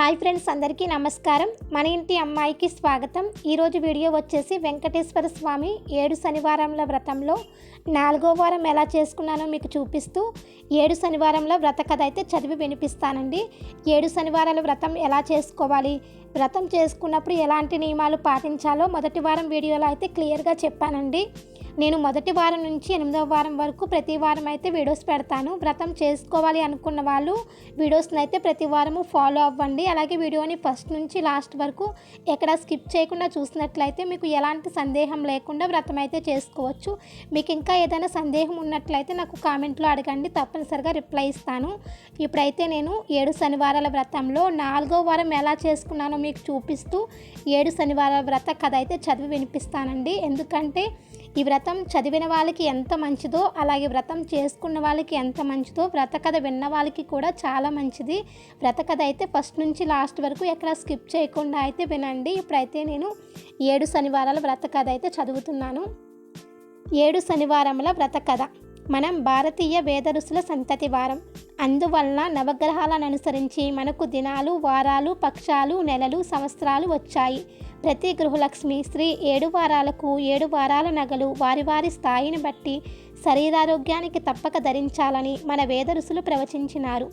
Hi friends అందరికీ నమస్కారం. మన ఇంటి అమ్మాయికి స్వాగతం. ఈరోజు వీడియో వచ్చేసి వెంకటేశ్వర స్వామి ఏడు శనివారంల వ్రతంలో నాలుగో వారం ఎలా చేసుకున్నానో మీకు చూపిస్తూ ఏడు శనివారంల వ్రత కథ అయితే చదివి వినిపిస్తానండి. ఏడు శనివారాల వ్రతం ఎలా చేసుకోవాలి? వ్రతం చేసుకున్నప్పుడు ఎలాంటి నియమాలు పాటించాలో మొదటి వారం వీడియోలో అయితే క్లియర్గా చెప్పానండి. నేను మొదటి వారం నుంచి ఎనిమిదవ వారం వరకు ప్రతి వారం అయితే వీడియోస్ పెడతాను. వ్రతం చేసుకోవాలి అనుకున్న వాళ్ళు వీడియోస్ని అయితే ప్రతి వారము ఫాలో అవ్వండి. అలాగే వీడియోని ఫస్ట్ నుంచి లాస్ట్ వరకు ఎక్కడ స్కిప్ చేయకుండా చూసినట్లయితే మీకు ఎలాంటి సందేహం లేకుండా వ్రతం అయితే చేసుకోవచ్చు. మీకు ఇంకా ఏదైనా సందేహం ఉన్నట్లయితే నాకు కామెంట్లో అడగండి. తప్పనిసరిగా రిప్లై ఇస్తాను. ఇప్పుడైతే నేను ఏడు శనివారాల వ్రతంలో నాలుగో వారం ఎలా చేసుకున్నానో మీకు చూపిస్తూ ఏడు శనివారాల వ్రత కథ అయితే చదివి వినిపిస్తానండి. ఎందుకంటే ఈ వ్రత వ్రతం చదివిన వాళ్ళకి ఎంత మంచిదో అలాగే వ్రతం చేసుకున్న వాళ్ళకి ఎంత మంచిదో వ్రత కథ విన్న వాళ్ళకి కూడా చాలా మంచిది. వ్రత కథ అయితే ఫస్ట్ నుంచి లాస్ట్ వరకు ఎక్కడ స్కిప్ చేయకుండా అయితే వినండి. ఇప్పుడైతే నేను ఏడు శనివారాల వ్రత కథ అయితే చదువుతున్నాను. ఏడు శనివారముల వ్రత కథ. మనం భారతీయ వేద ఋషుల సంతతి వారం. అందువలన నవగ్రహాలను అనుసరించి మనకు దినాలు వారాలు పక్షాలు నెలలు సంవత్సరాలు వచ్చాయి. ప్రతి గృహలక్ష్మి స్త్రీ ఏడు వారాలకు ఏడు వారాల నగలు వారి వారి స్థాయిని బట్టి శరీరారోగ్యానికి తప్పక ధరించాలని మన వేద ఋషులు ప్రవచించినారు.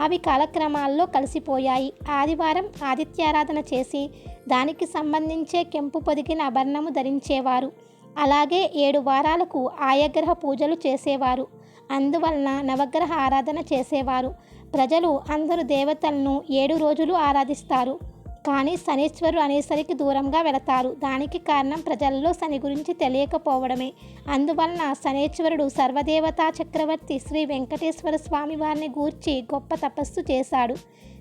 అవి కాలక్రమాల్లో కలిసిపోయాయి. ఆదివారం ఆదిత్యారాధన చేసి దానికి సంబంధించే కెంపు పొదిగిన అభరణము ధరించేవారు. అలాగే ఏడు వారాలకు ఆయగ్రహ పూజలు చేసేవారు. అందువలన నవగ్రహ ఆరాధన చేసేవారు. ప్రజలు అందరు దేవతలను ఏడు రోజులు ఆరాధిస్తారు. కానీ శనీశ్వరుడు అనేసరికి దూరంగా వెళతారు. దానికి కారణం ప్రజల్లో శని గురించి తెలియకపోవడమే. అందువలన శనేశ్వరుడు సర్వదేవతా చక్రవర్తి శ్రీ వెంకటేశ్వర స్వామి వారిని గూర్చి గొప్ప తపస్సు చేశాడు.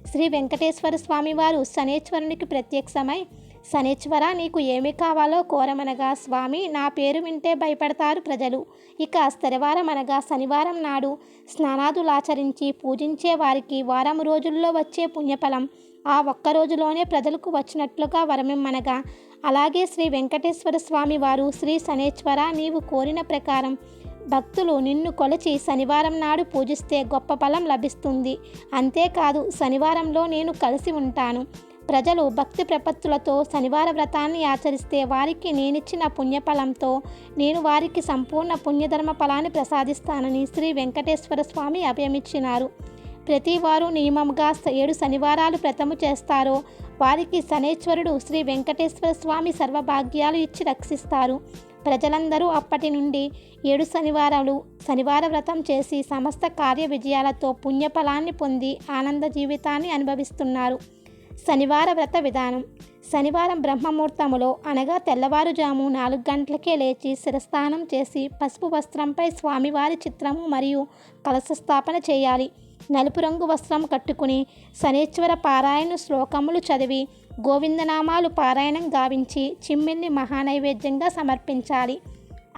శ్రీ వెంకటేశ్వర స్వామి వారు శనేశ్వరునికి ప్రత్యక్షమై శనేశ్వర నీకు ఏమి కావాలో కోరమనగా స్వామి నా పేరు వింటే భయపడతారు ప్రజలు. ఇక స్థిరవారం అనగా శనివారం నాడు స్నానాదులాచరించి పూజించే వారికి వారం రోజుల్లో వచ్చే పుణ్యఫలం. ఆ ఒక్క రోజులోనే ప్రజలకు వచ్చినట్లుగా వరమిమ్మనగా. అలాగే శ్రీ వెంకటేశ్వర స్వామి వారు శ్రీ శనేశ్వర నీవు కోరిన ప్రకారం భక్తులు నిన్ను కొలిచి శనివారం నాడు పూజిస్తే గొప్ప ఫలం లభిస్తుంది. అంతేకాదు శనివారంలో నేను కలిసి ఉంటాను. ప్రజలు భక్తి ప్రపత్తులతో శనివార వ్రతాన్ని ఆచరిస్తే వారికి నేనిచ్చిన పుణ్యఫలంతో నేను వారికి సంపూర్ణ పుణ్యధర్మ ఫలాన్ని ప్రసాదిస్తానని శ్రీ వెంకటేశ్వర స్వామి అభయమిచ్చినారు. ప్రతి వారు నియమంగా ఏడు శనివారాలు వ్రతము చేస్తారో. వారికి శనేశ్వరుడు శ్రీ వెంకటేశ్వర స్వామి సర్వభాగ్యాలు ఇచ్చి రక్షిస్తారు. ప్రజలందరూ అప్పటి నుండి ఏడు శనివారాలు శనివార వ్రతం చేసి సమస్త కార్య విజయాలతో పుణ్యఫలాన్ని పొంది ఆనంద జీవితాన్ని అనుభవిస్తున్నారు. శనివార వ్రత విధానం. శనివారం బ్రహ్మముహూర్తములో అనగా తెల్లవారుజాము నాలుగు గంటలకే లేచి శిరస్నానం చేసి పసుపు వస్త్రంపై స్వామివారి చిత్రము మరియు కలశ స్థాపన చేయాలి. నలుపు రంగు వస్త్రం కట్టుకుని శనేశ్వర పారాయణ శ్లోకములు చదివి గోవిందనామాలు పారాయణం గావించి చిమ్మిన్ని మహానైవేద్యంగా సమర్పించాలి.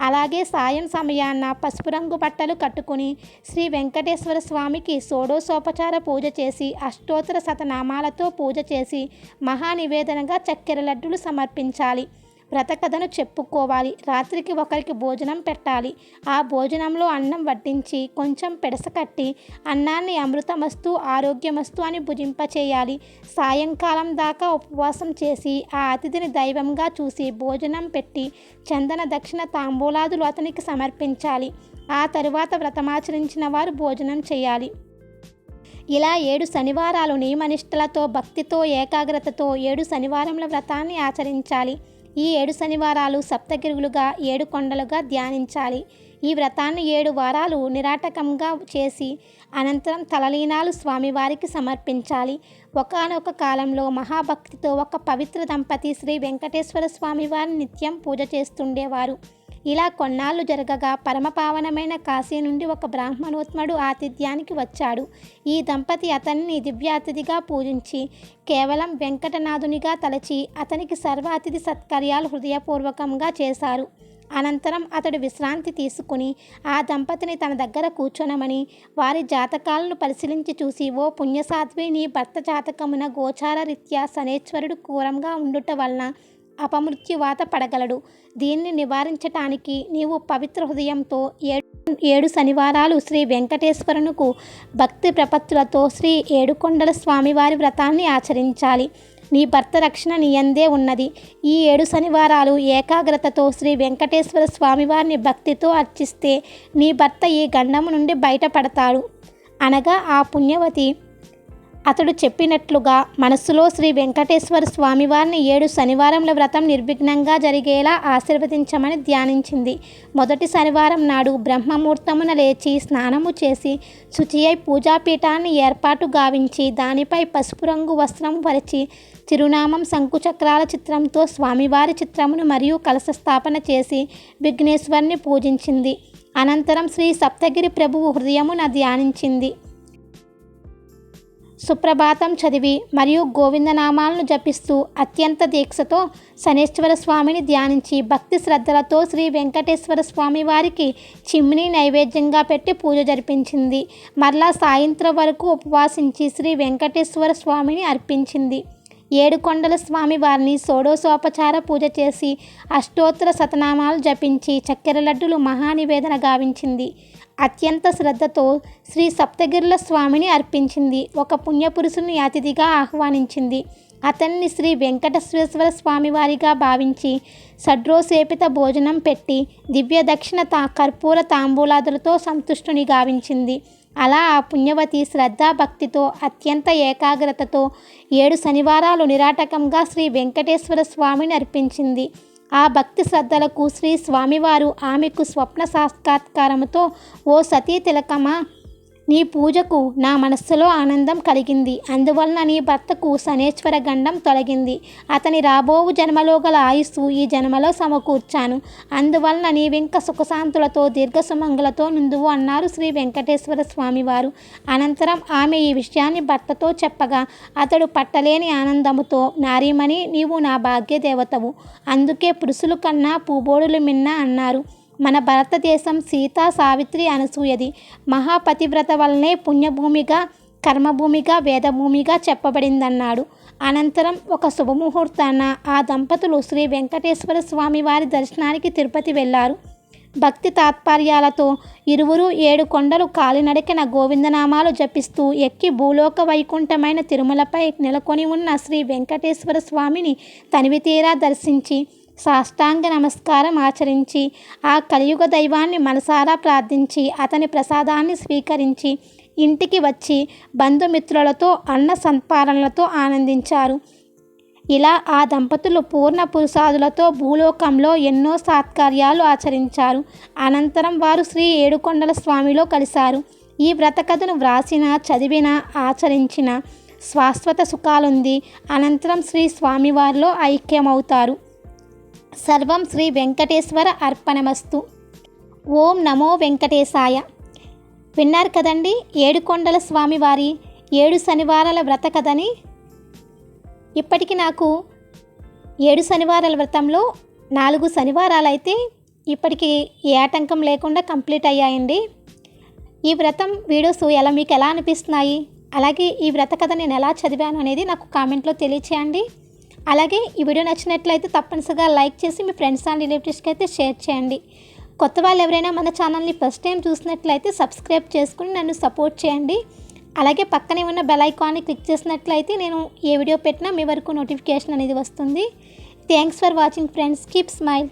అలాగే సాయం సమయాన్న పసుపు రంగు బట్టలు కట్టుకుని శ్రీ వెంకటేశ్వర స్వామికి షోడోసోపచార పూజ చేసి అష్టోత్తర శతనామాలతో పూజ చేసి మహానివేదనగా చక్కెర లడ్డులు సమర్పించాలి. వ్రతకథను చెప్పుకోవాలి. రాత్రికి ఒకరికి భోజనం పెట్టాలి. ఆ భోజనంలో అన్నం వడ్డించి కొంచెం పెడసకట్టి అన్నాన్ని అమృతమస్తు ఆరోగ్యమస్తు అని భుజింపచేయాలి. సాయంకాలం దాకా ఉపవాసం చేసి ఆ అతిథిని దైవంగా చూసి భోజనం పెట్టి చందన దక్షిణ తాంబూలాదులు అతనికి సమర్పించాలి. ఆ తరువాత వ్రతమాచరించిన వారు భోజనం చేయాలి. ఇలా ఏడు శనివారాలు నియమనిష్టలతో భక్తితో ఏకాగ్రతతో ఏడు శనివారముల వ్రతాన్ని ఆచరించాలి. ఈ ఏడు శనివారాలు సప్తగిరుగులుగా ఏడు కొండలుగా ధ్యానించాలి. ఈ వ్రతాన్ని ఏడు వారాలు నిరాటకంగా చేసి అనంతరం తలలీనాలు స్వామివారికి సమర్పించాలి. ఒకనొక కాలంలో మహాభక్తితో ఒక పవిత్ర దంపతి శ్రీ వెంకటేశ్వర స్వామివారిని నిత్యం పూజ చేస్తుండేవారు. ఇలా కొన్నాళ్ళు జరగగా పరమపావనమైన కాశీ నుండి ఒక బ్రాహ్మణోత్ముడు ఆతిథ్యానికి వచ్చాడు. ఈ దంపతి అతన్ని దివ్యాతిథిగా పూజించి కేవలం వెంకటనాథునిగా తలచి అతనికి సర్వ అతిథి సత్కార్యాలు హృదయపూర్వకంగా చేశారు. అనంతరం అతడు విశ్రాంతి తీసుకుని ఆ దంపతిని తన దగ్గర కూర్చొనమని వారి జాతకాలను పరిశీలించి చూసి ఓ పుణ్యసాధ్వి నీ భర్త జాతకమున గోచార రీత్యా శనేశ్వరుడు క్రూరంగా ఉండుట వలన అపమృత్యువాత పడగలడు. దీన్ని నివారించటానికి నీవు పవిత్ర హృదయంతో ఏడు ఏడు శనివారాలు శ్రీ వెంకటేశ్వరునుకు భక్తి ప్రపత్తులతో శ్రీ ఏడుకొండల స్వామివారి వ్రతాన్ని ఆచరించాలి. నీ భర్త రక్షణ నీయందే ఉన్నది. ఈ ఏడు శనివారాలు ఏకాగ్రతతో శ్రీ వెంకటేశ్వర స్వామివారిని భక్తితో అర్చిస్తే నీ భర్త ఈ గండము నుండి బయటపడతాడు. అనగా ఆ పుణ్యవతి అతడు చెప్పినట్లుగా మనస్సులో శ్రీ వెంకటేశ్వర స్వామివారిని ఏడు శనివారంల వ్రతం నిర్విఘ్నంగా జరిగేలా ఆశీర్వదించమని ధ్యానించింది. మొదటి శనివారం నాడు బ్రహ్మముహూర్తమున లేచి స్నానము చేసి శుచి అయి పూజాపీఠాన్ని ఏర్పాటు గావించి దానిపై పసుపు రంగు వస్త్రం పరిచి చిరునామం శంకుచక్రాల చిత్రంతో స్వామివారి చిత్రమును మరియు కలశ స్థాపన చేసి విఘ్నేశ్వరిని పూజించింది. అనంతరం శ్రీ సప్తగిరి ప్రభువు హృదయమున ధ్యానించింది. సుప్రభాతం చదివి మరియు గోవిందనామాలను జపిస్తూ అత్యంత దీక్షతో శనేశ్వర స్వామిని ధ్యానించి భక్తి శ్రద్ధలతో శ్రీ వెంకటేశ్వర స్వామి వారికి చిమ్ని నైవేద్యంగా పెట్టి పూజ జరిపించింది. మరలా సాయంత్రం వరకు ఉపవాసించి శ్రీ వెంకటేశ్వర స్వామిని అర్పించింది. ఏడుకొండల స్వామి వారిని షోడోసోపచార పూజ చేసి అష్టోత్తర శతనామాలు జపించి చక్కెర లడ్డులు మహానివేదన గావించింది. అత్యంత శ్రద్ధతో శ్రీ సప్తగిరుల స్వామిని అర్పించింది. ఒక పుణ్యపురుషుని అతిథిగా ఆహ్వానించింది. అతన్ని శ్రీ వెంకటేశ్వర స్వామివారిగా భావించి షడ్రోసేపిత భోజనం పెట్టి దివ్య దక్షిణ తా కర్పూర తాంబూలాదులతో సంతుష్టుని గావించింది. అలా ఆ పుణ్యవతి శ్రద్ధాభక్తితో అత్యంత ఏకాగ్రతతో ఏడు శనివారాలు నిరాటకంగా శ్రీ వెంకటేశ్వర స్వామిని అర్పించింది. ఆ భక్తి శ్రద్ధలకు శ్రీ స్వామివారు ఆమెకు స్వప్న సాక్షాత్కారముతో ఓ సతీ తిలకమా నీ పూజకు నా మనస్సులో ఆనందం కలిగింది. అందువలన నీ భర్తకు శనేశ్వర గండం తొలగింది. అతని రాబోవు జన్మలో గల ఆయుస్సు ఈ జన్మలో సమకూర్చాను. అందువలన నీవింక సుఖశాంతులతో దీర్ఘసుమంగులతో నుందువు అన్నారు శ్రీ వెంకటేశ్వర స్వామివారు. అనంతరం ఆమె ఈ విషయాన్ని భర్తతో చెప్పగా అతడు పట్టలేని ఆనందముతో నారీమణి నీవు నా భాగ్యదేవతవు. అందుకే పురుషుల కన్నా పూబోడులు మిన్న అన్నారు. మన భారతదేశం సీతా సావిత్రి అనసూయది. మహాపతివ్రత వలనే పుణ్యభూమిగా కర్మభూమిగా వేదభూమిగా చెప్పబడిందన్నాడు. అనంతరం ఒక శుభముహూర్తాన ఆ దంపతులు శ్రీ వెంకటేశ్వర స్వామి వారి దర్శనానికి తిరుపతి వెళ్ళారు. భక్తి తాత్పర్యాలతో ఇరువురు ఏడు కొండలు కాలినడకిన గోవిందనామాలు జపిస్తూ ఎక్కి భూలోక వైకుంఠమైన తిరుమలపై నెలకొని ఉన్న శ్రీ వెంకటేశ్వర స్వామిని తనివితీరా దర్శించి సాష్టాంగ నమస్కారం ఆచరించి ఆ కలియుగ దైవాన్ని మనసారా ప్రార్థించి అతని ప్రసాదాన్ని స్వీకరించి ఇంటికి వచ్చి బంధుమిత్రులతో అన్న సంపాలనలతో ఆనందించారు. ఇలా ఆ దంపతులు పూర్ణ పురుషాదులతో భూలోకంలో ఎన్నో సాత్కార్యాలు ఆచరించారు. అనంతరం వారు శ్రీ ఏడుకొండల స్వామిలో కలిశారు. ఈ వ్రతకథను వ్రాసిన చదివిన ఆచరించిన శాశ్వత సుఖాలుంది. అనంతరం శ్రీ స్వామివారిలో ఐక్యమవుతారు. సర్వం శ్రీ వెంకటేశ్వర అర్పణమస్తు. ఓం నమో వెంకటేశాయ. విన్నారు కదండి ఏడుకొండల స్వామివారి ఏడు శనివారాల వ్రత కథని? ఇప్పటికి నాకు ఏడు శనివారాల వ్రతంలో నాలుగు శనివారాలు అయితే ఇప్పటికి ఏ ఆటంకం లేకుండా కంప్లీట్ అయ్యాయండి. ఈ వ్రతం వీడియోస్ ఎలా మీకు ఎలా అనిపిస్తున్నాయి? అలాగే ఈ వ్రత కథ నేను ఎలా చదివాను అనేది నాకు కామెంట్లో తెలియచేయండి. అలాగే ఈ వీడియో నచ్చినట్లయితే తప్పనిసరిగా లైక్ చేసి మీ ఫ్రెండ్స్ అండ్ రిలేటివ్స్కి అయితే షేర్ చేయండి. కొత్త వాళ్ళు ఎవరైనా మన ఛానల్ని ఫస్ట్ టైం చూసినట్లయితే సబ్స్క్రైబ్ చేసుకుని నన్ను సపోర్ట్ చేయండి. అలాగే పక్కనే ఉన్న బెల్ ఐకాన్ని క్లిక్ చేసినట్లయితే నేను ఏ వీడియో పెట్టినా మీ వరకు నోటిఫికేషన్ అనేది వస్తుంది. Thanks for watching friends. Keep smile.